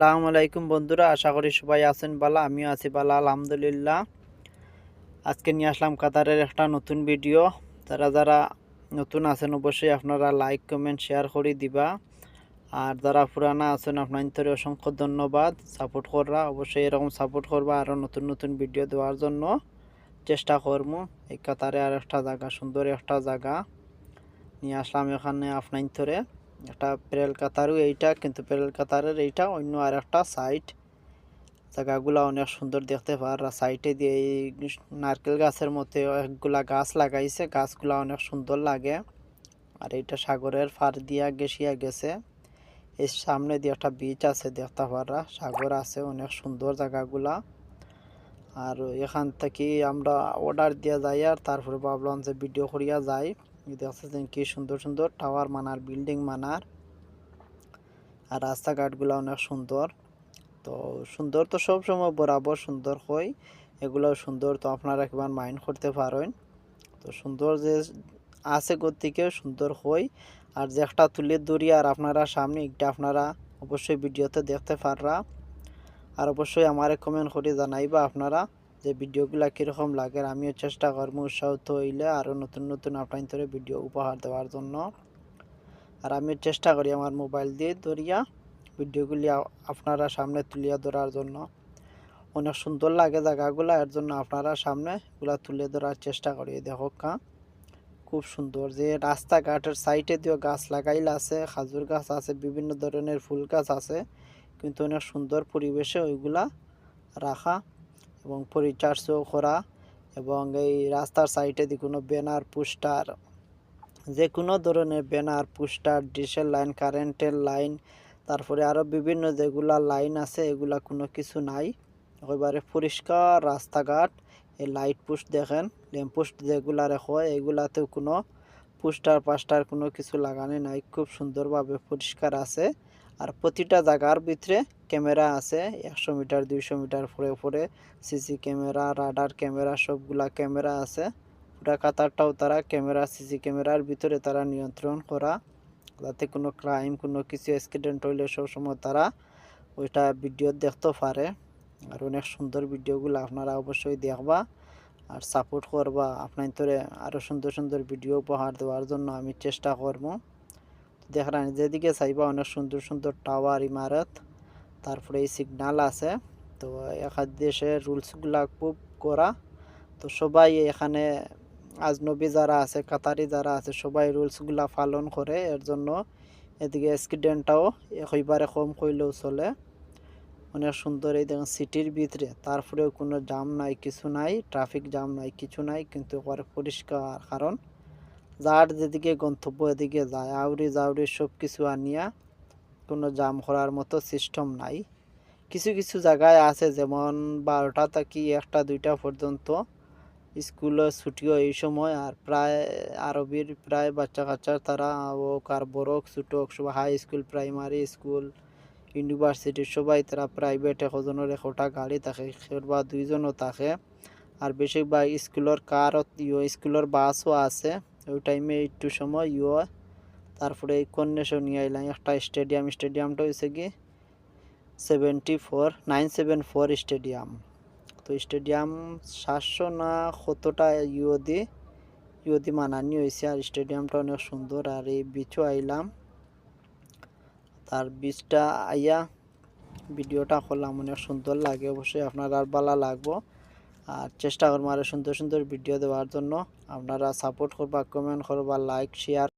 আসসালামু আলাইকুম বন্ধুরা, আশা করি সবাই আছেন বালা আমিও আছি বালা আলহামদুলিল্লাহ। আজকে নিয়ে আসলাম কাতারের একটা নতুন ভিডিও। যারা যারা নতুন আছেন, অবশ্যই আপনারা লাইক কমেন্ট শেয়ার করে দিবা। আর যারা পুরানা আছেন, আপনাদের অসংখ্য ধন্যবাদ। সাপোর্ট কররা অবশ্যই এরকম সাপোর্ট করবা আরও নতুন নতুন ভিডিও দেওয়ার জন্য চেষ্টা করব। এই কাতারে আর একটা জায়গা, সুন্দর একটা জায়গা। নিয়ে আসলাম এখানে আপনার একটা প্রেল কাতারও এইটা, কিন্তু প্রেল কাতারের এইটা অন্য আর একটা সাইড জায়গাগুলো অনেক সুন্দর দেখতে পার সাইডে দিয়ে এই নারকেল গাছের মধ্যে অনেকগুলা গাছ লাগাইছে। গাছগুলা অনেক সুন্দর লাগে। আর এইটা সাগরের ফার দিয়া গেছিয়া গেছে। এর সামনে দিয়ে একটা বিচ আছে দেখতে পারা সাগর আছে, অনেক সুন্দর জায়গাগুলা। আর এখান থেকে আমরা অর্ডার দিয়া যাই আর তারপরে ভাবলাম যে ভিডিও করিয়া যাই। দেখতেছেন কি সুন্দর সুন্দর টাওয়ার মানার বিল্ডিং মানার, আর রাস্তাঘাটগুলো অনেক সুন্দর। তো সুন্দর তো সব সময় বরাবর সুন্দর হয় এগুলো সুন্দর। তো আপনারা একবার মাইন্ড করতে পারেন। তো সুন্দর যে আছে গতিকেও সুন্দর হয়। আর যে একটা তুলে ধরি আর আপনারা সামনে একটা আপনারা অবশ্যই ভিডিওতে দেখতে পাররা। আর অবশ্যই আমারে কমেন্ট করে জানাইবা আপনারা। যে ভিডিওগুলো কীরকম লাগে আমিও চেষ্টা করব উৎসাহিত হইলে আরও নতুন নতুন আপনার ভিডিও উপহার দেওয়ার জন্য। আর আমিও চেষ্টা করি আমার মোবাইল দিয়ে ধরিয়া ভিডিওগুলি আপনারা সামনে তুলিয়া ধরার জন্য। অনেক সুন্দর লাগে জায়গাগুলো, এর জন্য আপনারা সামনে এগুলা তুলে ধরার চেষ্টা করি। দেখো কা, খুব সুন্দর যে রাস্তাঘাটের সাইডে দিয়েও গাছ লাগাইলে আছে, খাজুর গাছ আছে, বিভিন্ন ধরনের ফুল গাছ আছে, কিন্তু অনেক সুন্দর পরিবেশে ওইগুলা রাখা এবং পরিচর্যাও করা এবং এই রাস্তার সাইডে দিয়ে কোনো ব্যানার পোস্টার যে কোনো ধরনের ব্যানার পোস্টার ডিশের লাইন কারেন্টের লাইন তারপরে আরও বিভিন্ন যেগুলা লাইন আছে, এগুলা কোনো কিছু নাই। একেবারে পরিষ্কার রাস্তাঘাট, এই লাইট পোস্ট দেখেন ল্যাম্প পোস্ট যেগুলা রেখো, এগুলাতেও কোনো পোস্টার পাস্টার কোনো কিছু লাগানো নাই, খুব সুন্দরভাবে পরিষ্কার আছে। আর প্রতিটা জায়গার ভিতরে ক্যামেরা আছে, একশো মিটার, দুইশো মিটার পরে পরে সিসি ক্যামেরা, রাডার ক্যামেরা, সবগুলা ক্যামেরা আছে। পুরা কাতারটাও তারা ক্যামেরা, সিসি ক্যামেরার ভিতরে তারা নিয়ন্ত্রণ করা। যাতে কোনো ক্রাইম কোনো কিছু অ্যাক্সিডেন্ট হইলে সবসময় তারা ওইটা ভিডিও দেখতে পারে। আর অনেক সুন্দর ভিডিওগুলো আপনারা অবশ্যই দেখবা আর সাপোর্ট করবা। আপনার আরও সুন্দর সুন্দর ভিডিও উপহার দেওয়ার জন্য আমি চেষ্টা করব। দেখেন যেদিকে চাইবা, অনেক সুন্দর সুন্দর টাওয়ার ইমারত। তারপরে এই সিগনাল আছে। তো এখান দেশের রুলসগুলা খুব করা। তো সবাই এখানে, আজনবী যারা আছে, কাতারি যারা আছে, সবাই রুলসগুলা পালন করে। এর জন্য এদিকে অ্যাক্সিডেন্টটাও একেবারে কম করলেও চলে। অনেক সুন্দর এই দেখেন সিটির ভিতরে। তারপরেও কোনো জাম নাই, কিছু নাই ট্রাফিক জাম নাই, কিছু নাই, কিন্তু পরিষ্কার কারণ। যার যেদিকে গন্তব্য এদিকে যায় আউরি জাউরি সব কিছু আনিয়া কোনো জাম করার মতো সিস্টেম নাই। কিছু কিছু জায়গায় আছে, যেমন বারোটা থাকি একটা, দুইটা পর্যন্ত স্কুলে ছুটিও এই সময় আর প্রায় আরবির প্রায় বাচ্চা কাচ্চা তারা হোক আর বড় হোক ছোটো হোক সবাই high school primary school university সবাই তারা প্রাইভেট এজনের একটা গাড়ি থাকে বা দুইজনও থাকে আর বেশিরভাগ স্কুলের ইয়ে স্কুলের বাসও আছে। ওই টাইমে একটু সময় ইয়ে তারপরে এই কন্যাশো নিয়ে আইলাম। একটা স্টেডিয়াম স্টেডিয়ামটা হয়েছে কি seventy four nine seven four stadium তো স্টেডিয়াম সাতশো না কতটা ইউদি ইউদি মানানি হয়েছে আর স্টেডিয়ামটা অনেক সুন্দর। আর এই বিচও আইলাম। তার বিচটা আইয়া ভিডিওটা করলাম, অনেক সুন্দর লাগে। অবশ্যই আপনার আর ভালো লাগবো। আর চেষ্টা করব আরও সুন্দর সুন্দর ভিডিও দেওয়ার জন্য। আপনারা সাপোর্ট করবা কমেন্ট করবা লাইক শেয়ার